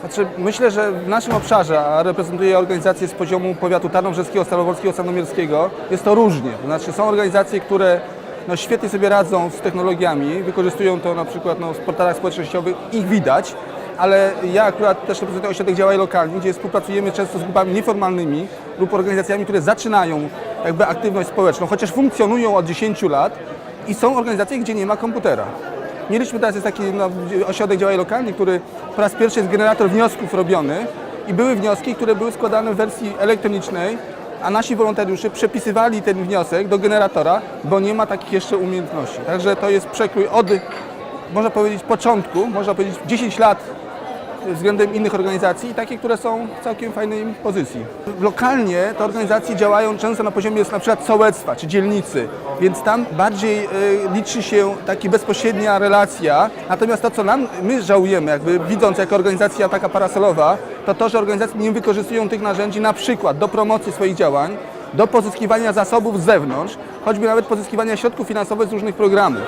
Znaczy, myślę, że w naszym obszarze, a reprezentuję organizacje z poziomu powiatu tarnobrzeskiego, staroworskiego, sandomierskiego, jest to różnie. To znaczy, są organizacje, które no, świetnie sobie radzą z technologiami, wykorzystują to na przykład no, w portalach społecznościowych, ich widać, ale ja akurat też reprezentuję ośrodek działań lokalnych, gdzie współpracujemy często z grupami nieformalnymi lub organizacjami, które zaczynają jakby aktywność społeczną, chociaż funkcjonują od 10 lat i są organizacje, gdzie nie ma komputera. Mieliśmy teraz jest taki no, ośrodek działań lokalnych, który po raz pierwszy jest generator wniosków robiony i były wnioski, które były składane w wersji elektronicznej, a nasi wolontariusze przepisywali ten wniosek do generatora, bo nie ma takich jeszcze umiejętności. Także to jest przekrój od, można powiedzieć, początku, można powiedzieć 10 lat względem innych organizacji i takie, które są w całkiem fajnej pozycji. Lokalnie te organizacje działają często na poziomie na przykład sołectwa czy dzielnicy, więc tam bardziej y, liczy się taka bezpośrednia relacja. Natomiast to, co nam, my żałujemy, jakby widząc jako organizacja taka parasolowa, to to, że organizacje nie wykorzystują tych narzędzi na przykład do promocji swoich działań, do pozyskiwania zasobów z zewnątrz, choćby nawet pozyskiwania środków finansowych z różnych programów.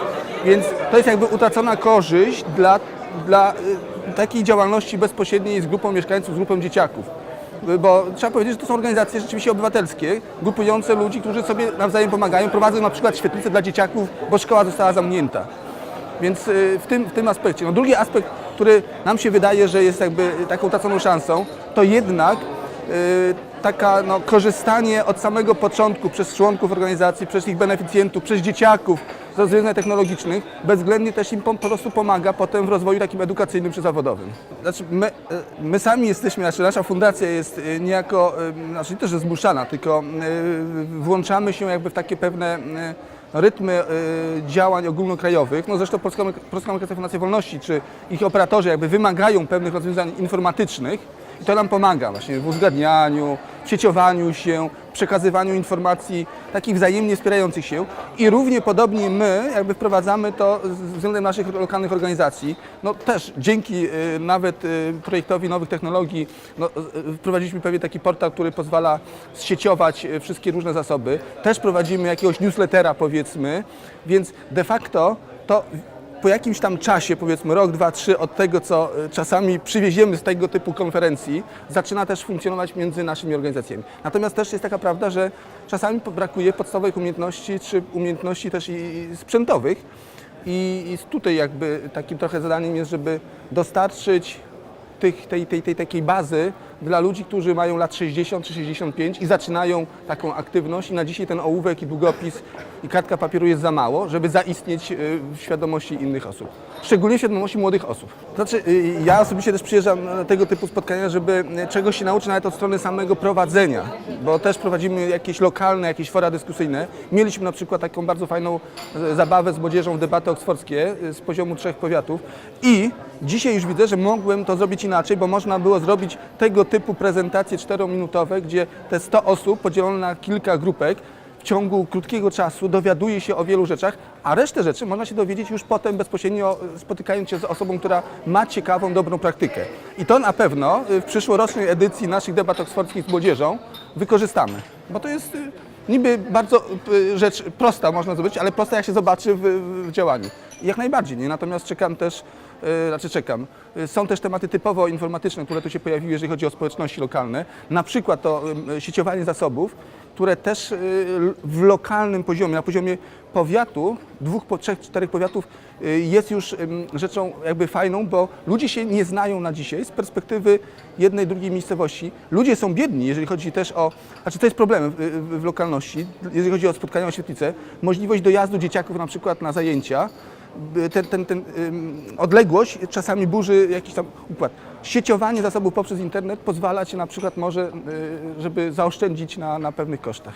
Więc to jest jakby utracona korzyść dla, dla y, takiej działalności bezpośredniej z grupą mieszkańców, z grupą dzieciaków. Y, Bo trzeba powiedzieć, że to są organizacje rzeczywiście obywatelskie, grupujące ludzi, którzy sobie nawzajem pomagają, prowadzą na przykład świetlice dla dzieciaków, bo szkoła została zamknięta. Więc y, w tym, w tym aspekcie. No drugi aspekt, który nam się wydaje, że jest jakby taką utraconą szansą, to jednak taka no, korzystanie od samego początku przez członków organizacji, przez ich beneficjentów, przez dzieciaków z rozwiązań technologicznych, bezwzględnie też im po, prostu pomaga potem w rozwoju takim edukacyjnym czy zawodowym. Znaczy my, y, my sami jesteśmy, znaczy nasza fundacja jest y, niejako, y, znaczy nie to, że zmuszana, tylko y, włączamy się jakby w takie pewne y, rytmy y, działań ogólnokrajowych. No zresztą Polska, Polska Fundacja Wolności czy ich operatorzy jakby wymagają pewnych rozwiązań informatycznych i to nam pomaga właśnie w uzgadnianiu, sieciowaniu się, przekazywaniu informacji takich wzajemnie wspierających się i równie podobnie my jakby wprowadzamy to względem naszych lokalnych organizacji. No też dzięki y, nawet y, projektowi nowych technologii no, y, wprowadziliśmy pewien taki portal, który pozwala zsieciować y, wszystkie różne zasoby. Też prowadzimy jakiegoś newslettera powiedzmy, więc de facto to po jakimś tam czasie, powiedzmy rok, dwa, trzy od tego, co y, czasami przywieziemy z tego typu konferencji, zaczyna też funkcjonować między naszymi organizacjami. Natomiast też jest taka prawda, że czasami brakuje podstawowych umiejętności, czy umiejętności też i, i sprzętowych. I, I tutaj jakby takim trochę zadaniem jest, żeby dostarczyć tych, tej, tej, tej takiej bazy dla ludzi, którzy mają lat 60 czy 65 i zaczynają taką aktywność i na dzisiaj ten ołówek i długopis i kartka papieru jest za mało, żeby zaistnieć y, w świadomości innych osób. Szczególnie w świadomości młodych osób. Znaczy, y, ja osobiście też przyjeżdżam na tego typu spotkania, żeby y, czegoś się nauczyć nawet od strony samego prowadzenia, bo też prowadzimy jakieś lokalne, jakieś fora dyskusyjne. Mieliśmy na przykład taką bardzo fajną zabawę z młodzieżą, debaty oksfordzkie z poziomu trzech powiatów i Dzisiaj już widzę, że mogłem to zrobić inaczej, bo można było zrobić tego typu prezentacje czterominutowe, gdzie te 100 osób podzielone na kilka grupek w ciągu krótkiego czasu dowiaduje się o wielu rzeczach, a resztę rzeczy można się dowiedzieć już potem bezpośrednio e, spotykając się z osobą, która ma ciekawą, dobrą praktykę. I to na pewno y, w przyszłorocznej edycji naszych debat oksfordzkich z młodzieżą wykorzystamy, bo to jest y, niby bardzo y, rzecz prosta można zrobić, ale prosta jak się zobaczy w, w- działaniu. Jak najbardziej, nie? Natomiast czekam też, y, znaczy czekam, y, są też tematy typowo informatyczne, które tu się pojawiły, jeżeli chodzi o społeczności lokalne. Na przykład to sieciowanie zasobów, które też y, w lokalnym poziomie, na poziomie powiatu, dwóch, po, trzech, czterech powiatów y, jest już rzeczą jakby fajną, bo ludzie się nie znają na dzisiaj z perspektywy jednej, drugiej miejscowości. Ludzie są biedni, jeżeli chodzi też o, znaczy to jest problem w, lokalności, jeżeli chodzi o spotkania o świetlice, możliwość dojazdu dzieciaków na przykład na zajęcia, ten, ten, ten odległość czasami burzy jakiś tam układ. Sieciowanie zasobów poprzez internet pozwala ci na przykład może, y, żeby zaoszczędzić na, na pewnych kosztach.